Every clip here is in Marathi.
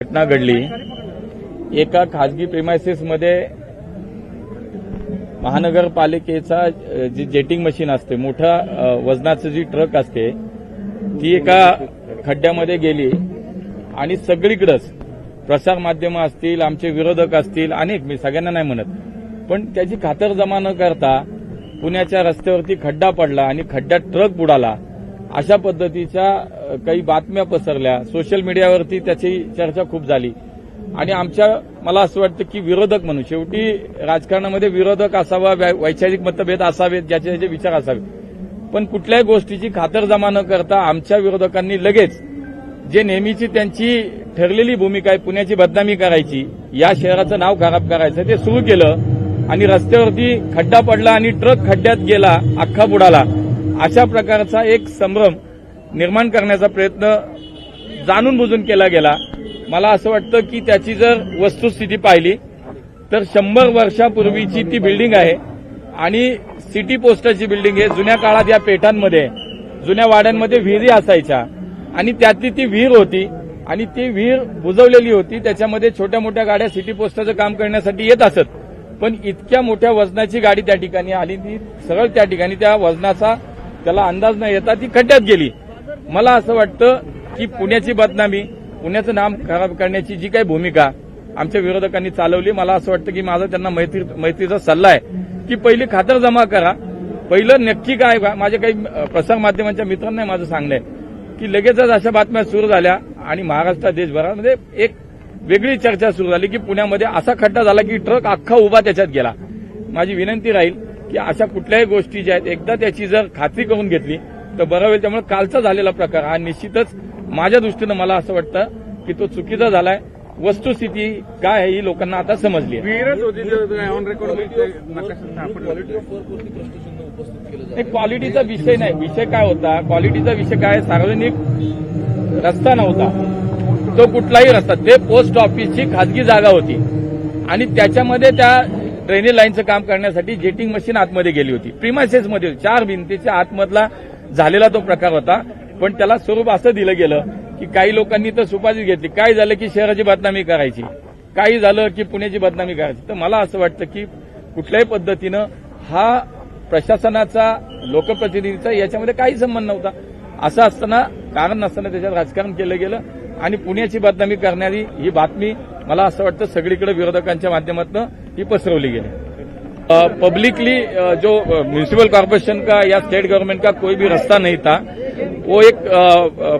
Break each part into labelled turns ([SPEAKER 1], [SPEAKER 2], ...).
[SPEAKER 1] घटना घडली. एका खाजगी प्रेमायसेसमध्ये महानगरपालिकेचा जी जेटिंग मशीन असते मोठ्या वजनाचं जी ट्रक असते ती एका खड्ड्यामध्ये गेली. आणि सगळीकडंच प्रसार माध्यमं असतील आमचे विरोधक असतील अनेक मी सगळ्यांना नाही म्हणत. पण त्याची खातरजमा न करता पुण्याच्या रस्त्यावरती खड्डा पडला आणि खड्ड्यात ट्रक बुडाला. अशा पद्धतीच्या काही बातम्या पसरल्या. सोशल मीडियावरती त्याची चर्चा खूप झाली. आणि आमच्या मला असं वाटतं की विरोधक म्हणून शेवटी राजकारणामध्ये विरोधक असावा वैचारिक मतभेद असावेत ज्याचे ज्याचे विचार असावे पण कुठल्याही गोष्टीची खातरजमा न करता आमच्या विरोधकांनी लगेच जे नेहमीची त्यांची ठरलेली भूमिका आहे पुण्याची बदनामी करायची या शहराचं नाव खराब करायचं ते सुरू केलं आणि रस्त्यावरती खड्डा पडला आणि ट्रक खड्ड्यात गेला अख्खा बुडाला. अशा प्रकारचा एक संभ्रम निर्माण करण्याचा प्रयत्न जाणून बुजून केला गेला. मला असं वाटतं की त्याची जर वस्तुस्थिती पाहिली तर शंभर वर्षापूर्वीची ती बिल्डिंग आहे आणि सिटी पोस्टाची बिल्डिंग आहे. जुन्या काळात या पेठांमध्ये जुन्या वाड्यांमध्ये विहिरी असायच्या आणि त्यातली ती विहीर होती आणि ती विहीर बुजवलेली होती. त्याच्यामध्ये छोट्या मोठ्या गाड्या सिटी पोस्टाचं काम करण्यासाठी येत असत. पण इतक्या मोठ्या वजनाची गाडी त्या ठिकाणी आली ती सरळ त्या ठिकाणी त्या वजनाचा त्याला अंदाज न येता ती खड्ड्यात गेली. मला असं वाटतं की पुण्याची बदनामी पुण्याचं नाम खराब करण्याची जी काही भूमिका आमच्या विरोधकांनी चालवली मला असं वाटतं की माझा त्यांना मैत्री मैत्रीचा सल्ला आहे. की पहिली खातर जमा करा. पहिलं नक्की काय बा- काही प्रसार माध्यमांच्या मित्रांना माझं सांगणं आहे की लगेचच अशा बातम्या सुरू झाल्या आणि महाराष्ट्रात देशभरामध्ये म्हणजे एक वेगळी चर्चा सुरू झाली की पुण्यामध्ये असा खड्डा झाला की ट्रक अख्खा उभा त्याच्यात गेला. माझी विनंती राहील की अशा कुठल्याही गोष्टी ज्या आहेत एकदा त्याची जर खात्री करून घेतली तर बरं होईल. त्यामुळे कालचा झालेला प्रकार हा निश्चितच माझ्या दृष्टीनं मला असं वाटतं की तो चुकीचा झालाय. वस्तुस्थिती काय आहे ही लोकांना आता समजली आहे. क्वालिटीचा विषय नाही. विषय काय होता? क्वालिटीचा विषय काय? सार्वजनिक रस्ता नव्हता. तो कुठलाही रस्ता. ते पोस्ट ऑफिसची खाजगी जागा होती. आणि त्याच्यामध्ये त्या ड्रेनेज लाईनचं काम करण्यासाठी जेटिंग मशीन आतमध्ये गेली होती. प्रिमायसेसमध्ये चार भिंतीच्या आतमधला झालेला तो प्रकार होता. पण त्याला स्वरूप असं दिलं गेलं की काही लोकांनी तर सुपारी घेतली. काय झालं की शहराची बदनामी करायची. काही झालं की पुण्याची बदनामी करायची. तर मला असं वाटतं की कुठल्याही पद्धतीनं हा प्रशासनाचा लोकप्रतिनिधीचा याच्यामध्ये काही संबंध नव्हता. असं असताना कारण नसताना त्याच्यात राजकारण केलं गेलं आणि पुण्याची बदनामी करणारी ही बातमी मला असं वाटतं सगळीकडे विरोधकांच्या माध्यमातून ही पसरवली गेली. पब्लिकली जो म्यूनिसिपल कॉरपोरेशन का या स्टेट गवर्नमेंट का कोई भी रास्ता नहीं था वो एक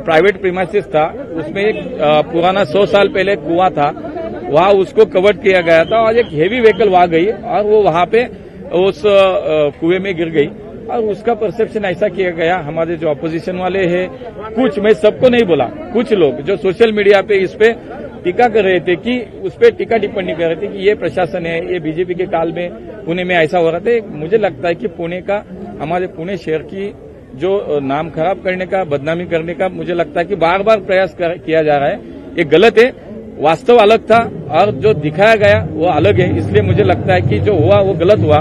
[SPEAKER 1] प्राइवेट प्रीमाइसिस था उसमें एक पुराना सौ साल पहले कुआं था वहाँ उसको कवर किया गया था और एक हेवी व्हीकल वहां गई और वो वहां पे उस कुएं में गिर गई और उसका परसेप्शन ऐसा किया गया हमारे जो अपोजिशन वाले हैं कुछ मैं सबको नहीं बोला कुछ लोग जो सोशल मीडिया पे इस पे टीका कर रहे थे कि उस पर टीका टिप्पणी कर रहे थे कि ये प्रशासन है ये बीजेपी के काल में पुणे में ऐसा हो रहा था। मुझे लगता है कि पुणे का हमारे पुणे शहर की जो नाम खराब करने का बदनामी करने का मुझे लगता है कि बार बार प्रयास कर, किया जा रहा है। ये गलत है वास्तव अलग था और जो दिखाया गया वो अलग है। इसलिए मुझे लगता है कि जो हुआ वो गलत हुआ।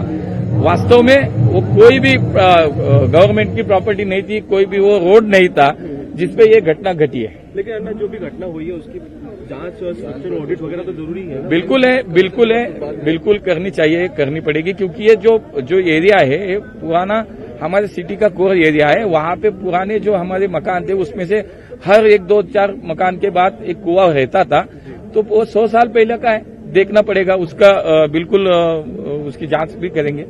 [SPEAKER 1] वास्तव में वो कोई भी गवर्नमेंट की प्रॉपर्टी नहीं थी कोई भी वो रोड नहीं था। जिसपे ये घटना घटी है।
[SPEAKER 2] लेकिन अन्ना जो भी घटना हुई है उसकी जाँच और स्ट्रक्चर ऑडिट वगैरह तो ज़रूरी है ना?
[SPEAKER 1] बिल्कुल है बिल्कुल है बिल्कुल करनी चाहिए करनी पड़ेगी क्योंकि ये जो जो एरिया है ये पुराना हमारे सिटी का कोर एरिया है वहाँ पे पुराने जो हमारे मकान थे उसमें से हर एक दो चार मकान के बाद एक कुआ रहता था। तो वो सौ साल पहले का है देखना पड़ेगा उसका बिल्कुल उसकी जाँच भी करेंगे।